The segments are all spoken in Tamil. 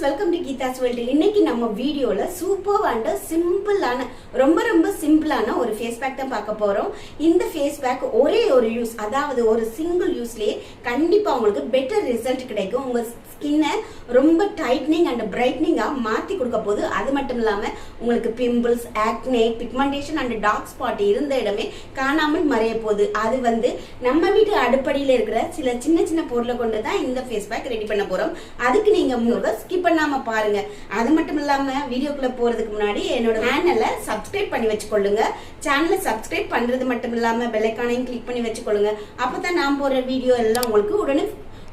Friends welcome to Geetha's world இன்னைக்கு நம்ம வீடியோவில் சூப்பர் அண்ட் சிம்பிளான ரொம்ப ரொம்ப சிம்பிளான ஒரு ஃபேஸ் பேக் தான் பார்க்க போறோம். இந்த ஃபேஸ் பேக் ஒரே ஒரு யூஸ் அதாவது ஒரு சிங்கிள் யூஸ்லேயே கண்டிப்பாக உங்களுக்கு பெட்டர் ரிசல்ட் கிடைக்கும். உங்கள் ஸ்கின்னை ரொம்ப டைட்னிங் அண்ட் பிரைட்னிங்காக மாற்றி கொடுக்க போகுது அது மட்டும் இல்லாமல் உங்களுக்கு pimples acne pigmentation and dark spot இருந்த இடமே காணாமல் மறைய போகுது. அது வந்து நம்ம வீட்டு அடுப்படியில் இருக்கிற சில சின்ன சின்ன பொருளை கொண்டு தான் இந்த ஃபேஸ் பேக் ரெடி பண்ண போகிறோம் அதுக்கு நீங்கள் ஸ்கிப் பண்ணாம பாருங்க. அது மட்டும் இல்லாம வீடியோக்குள்ள போறதுக்கு முன்னாடி என்னோட சேனலை சப்ஸ்கிரைப் பண்ணி வச்சுக்கொள்ளுங்க. சேனலை சப்ஸ்கிரைப் பண்றது மட்டும் இல்லாம பெல்லைக்கானையும் கிளிக் பண்ணி வச்சுக்கொள்ளுங்க. அப்பதான் நான் போடுற வீடியோ எல்லாம் உங்களுக்கு உடனே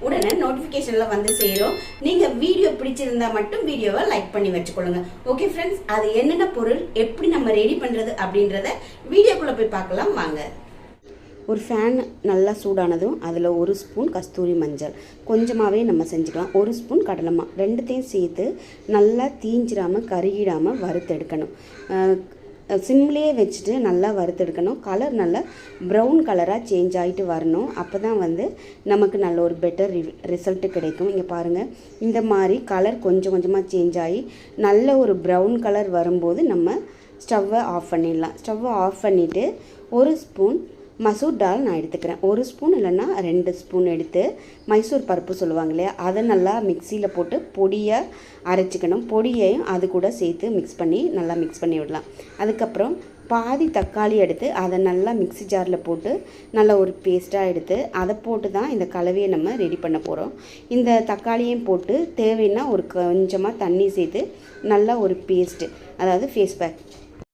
உடனே நோட்டிஃபிகேஷனில் வந்து சேரும். நீங்க வீடியோ பிடிச்சிருந்தா மட்டும் வீடியோவை லைக் பண்ணி வச்சுக்கொள்ளுங்க. ஓகே ஃப்ரெண்ட்ஸ் அது என்னென்ன பொருள் எப்படி நம்ம ரெடி பண்றது அப்படின்றத வீடியோக்குள்ள போய் பார்க்கலாம். வாங்க. ஒரு ஃபேன் நல்லா சூடானதும் அதில் ஒரு ஸ்பூன் கஸ்தூரி மஞ்சள். கொஞ்சமாகவே நம்ம செஞ்சுக்கலாம். ஒரு ஸ்பூன் கடலைமா ரெண்டுத்தையும் சேர்த்து நல்லா தீஞ்சிடாமல் கருகிடாமல் வறுத்தெடுக்கணும் சிம்லேயே வச்சுட்டு நல்லா வறுத்தெடுக்கணும் கலர் நல்லா ப்ரௌன் கலராக சேஞ்ச் ஆகிட்டு வரணும். அப்போ தான் வந்து நமக்கு நல்ல ஒரு பெட்டர் ரிசல்ட்டு கிடைக்கும். இங்கே பாருங்கள் இந்த மாதிரி கலர் கொஞ்சம் கொஞ்சமாக சேஞ்ச் ஆகி நல்ல ஒரு ப்ரௌன் கலர் வரும்போது நம்ம ஸ்டவ்வை ஆஃப் பண்ணிடலாம். ஸ்டவ்வை ஆஃப் பண்ணிவிட்டு ஒரு ஸ்பூன் மசூர் டால் நான் எடுத்துக்கிறேன். ஒரு ஸ்பூன் இல்லைன்னா ரெண்டு ஸ்பூன் எடுத்து மைசூர் பருப்பு சொல்லுவாங்க இல்லையா? அதை நல்லா மிக்சியில் போட்டு பொடியை அரைச்சிக்கணும். பொடியையும் அது கூட சேர்த்து மிக்ஸ் பண்ணி நல்லா மிக்ஸ் பண்ணி விடலாம். அதுக்கப்புறம் பாதி தக்காளி எடுத்து அதை நல்லா மிக்ஸி ஜாரில் போட்டு நல்லா ஒரு பேஸ்ட்டாக எடுத்து அதை போட்டு தான் இந்த கலவையை நம்ம ரெடி பண்ண போகிறோம் இந்த தக்காளியும் போட்டு தேவைன்னா ஒரு கொஞ்சமாக தண்ணி சேர்த்து நல்லா ஒரு பேஸ்ட்டு அதாவது ஃபேஸ் பேக்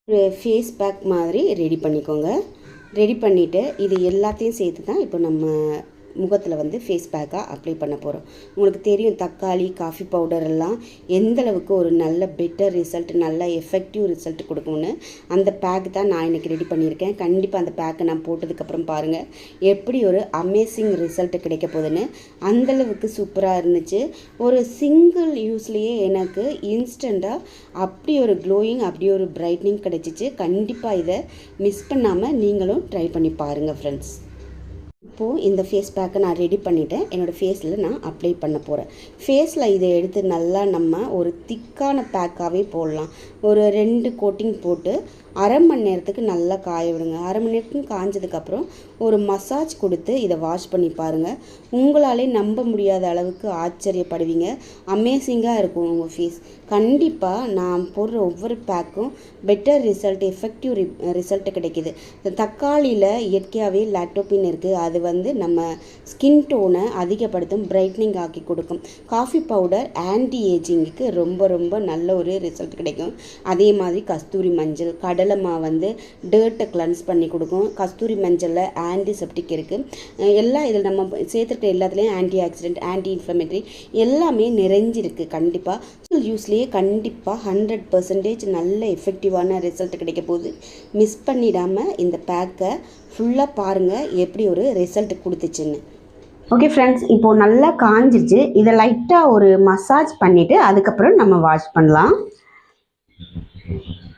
ஒரு ஃபேஸ் பேக் மாதிரி ரெடி பண்ணிக்கோங்க. ரெடி பண்ணிவிட்டு இது எல்லாத்தையும் சேர்த்து தான் இப்போ நம்ம முகத்தில் வந்து ஃபேஸ் பேக்காக அப்ளை பண்ண போகிறோம் உங்களுக்கு தெரியும் தக்காளி காஃபி பவுடர் எல்லாம் எந்த அளவுக்கு ஒரு நல்ல பெட்டர் ரிசல்ட் நல்ல எஃபெக்டிவ் ரிசல்ட் கொடுக்கும்னு அந்த பேக் தான் நான் இன்றைக்கி ரெடி பண்ணியிருக்கேன். கண்டிப்பாக அந்த பேக்கை நான் போட்டதுக்கப்புறம் பாருங்கள் எப்படி ஒரு அமேசிங் ரிசல்ட் கிடைக்க போகுதுன்னு அந்தளவுக்கு சூப்பராக இருந்துச்சு. ஒரு சிங்கிள் யூஸ்லேயே எனக்கு இன்ஸ்டண்ட்டாக அப்படி ஒரு க்ளோயிங் அப்படி ஒரு பிரைட்னிங் கிடச்சிச்சு. கண்டிப்பாக இதை மிஸ் பண்ணாமல் நீங்களும் ட்ரை பண்ணி பாருங்கள் ஃப்ரெண்ட்ஸ் இப்போது இந்த ஃபேஸ் பேக்கை நான் ரெடி பண்ணிவிட்டேன் என்னோடய ஃபேஸில் நான் அப்ளை பண்ண போகிறேன் ஃபேஸில் இதை எடுத்து நல்லா நம்ம ஒரு திக்கான பேக்காகவே போடலாம். ஒரு ரெண்டு கோட்டிங் போட்டு அரை மணி நேரத்துக்கு நல்லா காய விடுங்க. அரை மணி நேரத்துக்கு காஞ்சதுக்கப்புறம் ஒரு மசாஜ் கொடுத்து இதை வாஷ் பண்ணி பாருங்கள் உங்களாலே நம்ப முடியாத அளவுக்கு ஆச்சரியப்படுவீங்க. அமேசிங்காக இருக்கும் உங்கள் ஃபேஸ் கண்டிப்பாக நான் போடுற ஒவ்வொரு பேக்கும் பெட்டர் ரிசல்ட் எஃபெக்டிவ் ரி ரிசல்ட் கிடைக்கிது. தக்காளியில் இயற்கையாகவே லாக்டோபின் இருக்குது அது வந்து நம்ம ஸ்கின் டோனை அதிகப்படுத்தும் பிரைட்னிங் ஆக்கி கொடுக்கும். காஃபி பவுடர் ஆன்டி ஏஜிங்குக்கு ரொம்ப ரொம்ப நல்ல ஒரு ரிசல்ட் கிடைக்கும். அதே மாதிரி கஸ்தூரி மஞ்சள் கடல் மா வந்து டேர்ட்டை கிளன்ஸ் பண்ணி கொடுக்கும். கஸ்தூரி மஞ்சளில் ஆன்டிசெப்டிக் இருக்குது எல்லாம் இதில் நம்ம சேர்த்துருக்க எல்லாத்துலேயும் ஆன்டி ஆக்சிடென்ட் ஆன்டி இன்ஃப்ளமேட்டரி எல்லாமே நிறைஞ்சிருக்கு கண்டிப்பாக யூஸ்லேயே கண்டிப்பாக ஹண்ட்ரட் பர்சன்டேஜ் நல்ல எஃபெக்டிவான ரிசல்ட் கிடைக்க போகுது. மிஸ் பண்ணிடாமல் இந்த பேக்கை ஃபுல்லாக பாருங்கள் எப்படி ஒரு ரிசல்ட் கொடுத்துச்சுன்னு. ஓகே ஃப்ரெண்ட்ஸ் இப்போது நல்லா காஞ்சிருச்சு. இதை லைட்டாக ஒரு மசாஜ் பண்ணிவிட்டு அதுக்கப்புறம் நம்ம வாஷ் பண்ணலாம்.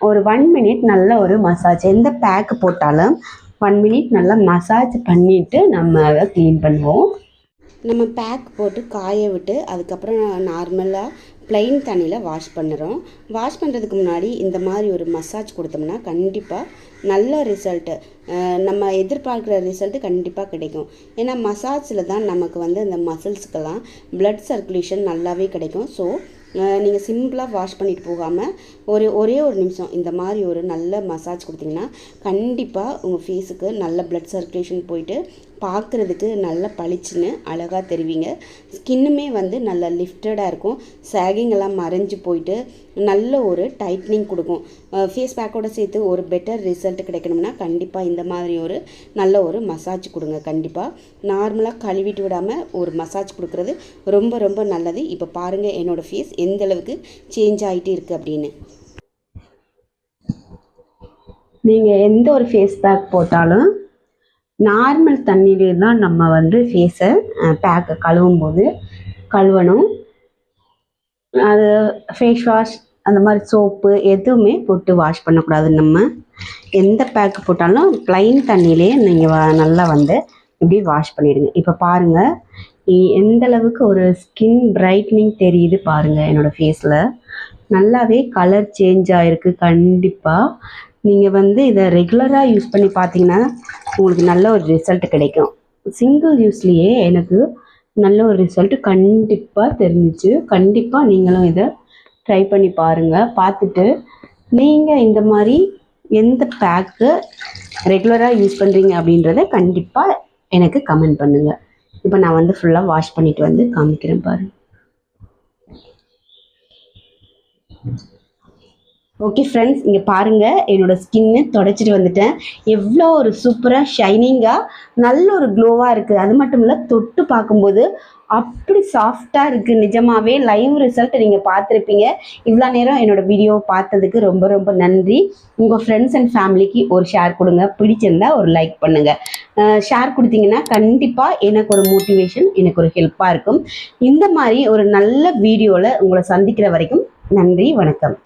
ஒரு ஒன் மினிட் நல்ல ஒரு மசாஜ் எந்த பேக் போட்டாலும் ஒன் மினிட் நல்லா மசாஜ் பண்ணிவிட்டு நம்ம அதை க்ளீன் பண்ணுவோம். நம்ம பேக் போட்டு காய விட்டு அதுக்கப்புறம் நார்மலாக ப்ளைன் தண்ணியில் வாஷ் பண்ணுறோம். வாஷ் பண்ணுறதுக்கு முன்னாடி இந்த மாதிரி ஒரு மசாஜ் கொடுத்தோம்னா கண்டிப்பாக நல்ல ரிசல்ட்டு நம்ம எதிர்பார்க்குற ரிசல்ட்டு கண்டிப்பாக கிடைக்கும். ஏன்னா மசாஜில் தான் நமக்கு வந்து இந்த மசில்ஸுக்கெல்லாம் ப்ளட் சர்க்குலேஷன் நல்லாவே கிடைக்கும். ஸோ நீங்கள் சிம்பிளாக வாஷ் பண்ணிட்டு போகாமல் ஒரு ஒரே ஒரு நிமிஷம் இந்த மாதிரி ஒரு நல்ல மசாஜ் கொடுத்தீங்கன்னா கண்டிப்பாக உங்கள் ஃபேஸுக்கு நல்ல ப்ளட் சர்க்குலேஷன் போயிட்டு பார்க்குறதுக்கு நல்ல பளிச்சுன்னு அழகாக தெரிவிங்க. ஸ்கின்னுமே வந்து நல்லா லிஃப்டடாக இருக்கும். சேகிங் எல்லாம் மறைஞ்சு போயிட்டு நல்ல ஒரு டைட்னிங் கொடுக்கும். ஃபேஸ் பேக்கோட சேர்த்து ஒரு பெட்டர் ரிசல்ட் கிடைக்கணும்னா கண்டிப்பாக இந்த மாதிரி ஒரு நல்ல ஒரு மசாஜ் கொடுங்க கண்டிப்பாக நார்மலாக கழுவிட்டு விடாமல் ஒரு மசாஜ் கொடுக்குறது ரொம்ப ரொம்ப நல்லது. இப்போ பாருங்கள் என்னோடய ஃபேஸ் எந்த அளவுக்கு சேஞ்ச் ஆகிட்டு இருக்குது அப்படின்னு. நீங்கள் எந்த ஒரு ஃபேஸ் பேக் போட்டாலும் நார்மல் தண்ணியிலே தான் நம்ம வந்து ஃபேஸை பேக்கை கழுவும் போது கழுவணும். அது ஃபேஸ் வாஷ் அந்த மாதிரி சோப்பு எதுவுமே போட்டு வாஷ் பண்ணக்கூடாது நம்ம. எந்த பேக்கு போட்டாலும் ப்ளைன் தண்ணியிலே நீங்கள் நல்லா வந்து இப்படி வாஷ் பண்ணிடுங்க. இப்போ பாருங்கள் எந்த அளவுக்கு ஒரு ஸ்கின் பிரைட்னிங் தெரியுது பாருங்கள் என்னோடய ஃபேஸில் நல்லாவே கலர் சேஞ்ச் ஆகிருக்கு கண்டிப்பாக நீங்கள் வந்து இதை ரெகுலராக யூஸ் பண்ணி பார்த்தீங்கன்னா உங்களுக்கு நல்ல ஒரு ரிசல்ட் கிடைக்கும். சிங்கிள் யூஸ்லேயே எனக்கு நல்ல ஒரு ரிசல்ட் கண்டிப்பாக தெரிஞ்சிச்சு. கண்டிப்பாக நீங்களும் இதை ட்ரை பண்ணி பாருங்கள் பார்த்துட்டு நீங்கள் இந்த மாதிரி எந்த பேக்கு ரெகுலராக யூஸ் பண்ணுறீங்க அப்படின்றத கண்டிப்பாக எனக்கு கமெண்ட் பண்ணுங்கள் இப்போ நான் வந்து ஃபுல்லாக வாஷ் பண்ணிட்டு வந்து காமிக்கிறேன் பாருங்கள் ஓகே ஃப்ரெண்ட்ஸ் இங்கே பாருங்கள் என்னோடய ஸ்கின்னு தொடச்சிட்டு வந்துட்டேன். எவ்வளோ ஒரு சூப்பராக ஷைனிங்காக நல்ல ஒரு க்ளோவாக இருக்குது அது மட்டும் இல்லை தொட்டு பார்க்கும்போது அப்படி சாஃப்டாக இருக்குது நிஜமாகவே லைவ் ரிசல்ட் நீங்கள் பார்த்துருப்பீங்க. இவ்வளோ நேரம் என்னோட வீடியோ பார்த்ததுக்கு ரொம்ப ரொம்ப நன்றி. உங்கள் ஃப்ரெண்ட்ஸ் அண்ட் ஃபேமிலிக்கு ஒரு ஷேர் கொடுங்க. பிடிச்சிருந்தா ஒரு லைக் பண்ணுங்கள் ஷேர் கொடுத்தீங்கன்னா கண்டிப்பாக எனக்கு ஒரு மோட்டிவேஷன் எனக்கு ஒரு ஹெல்ப்பாக இருக்கும். இந்த மாதிரி ஒரு நல்ல வீடியோவில் உங்களை சந்திக்கிற வரைக்கும் நன்றி வணக்கம்.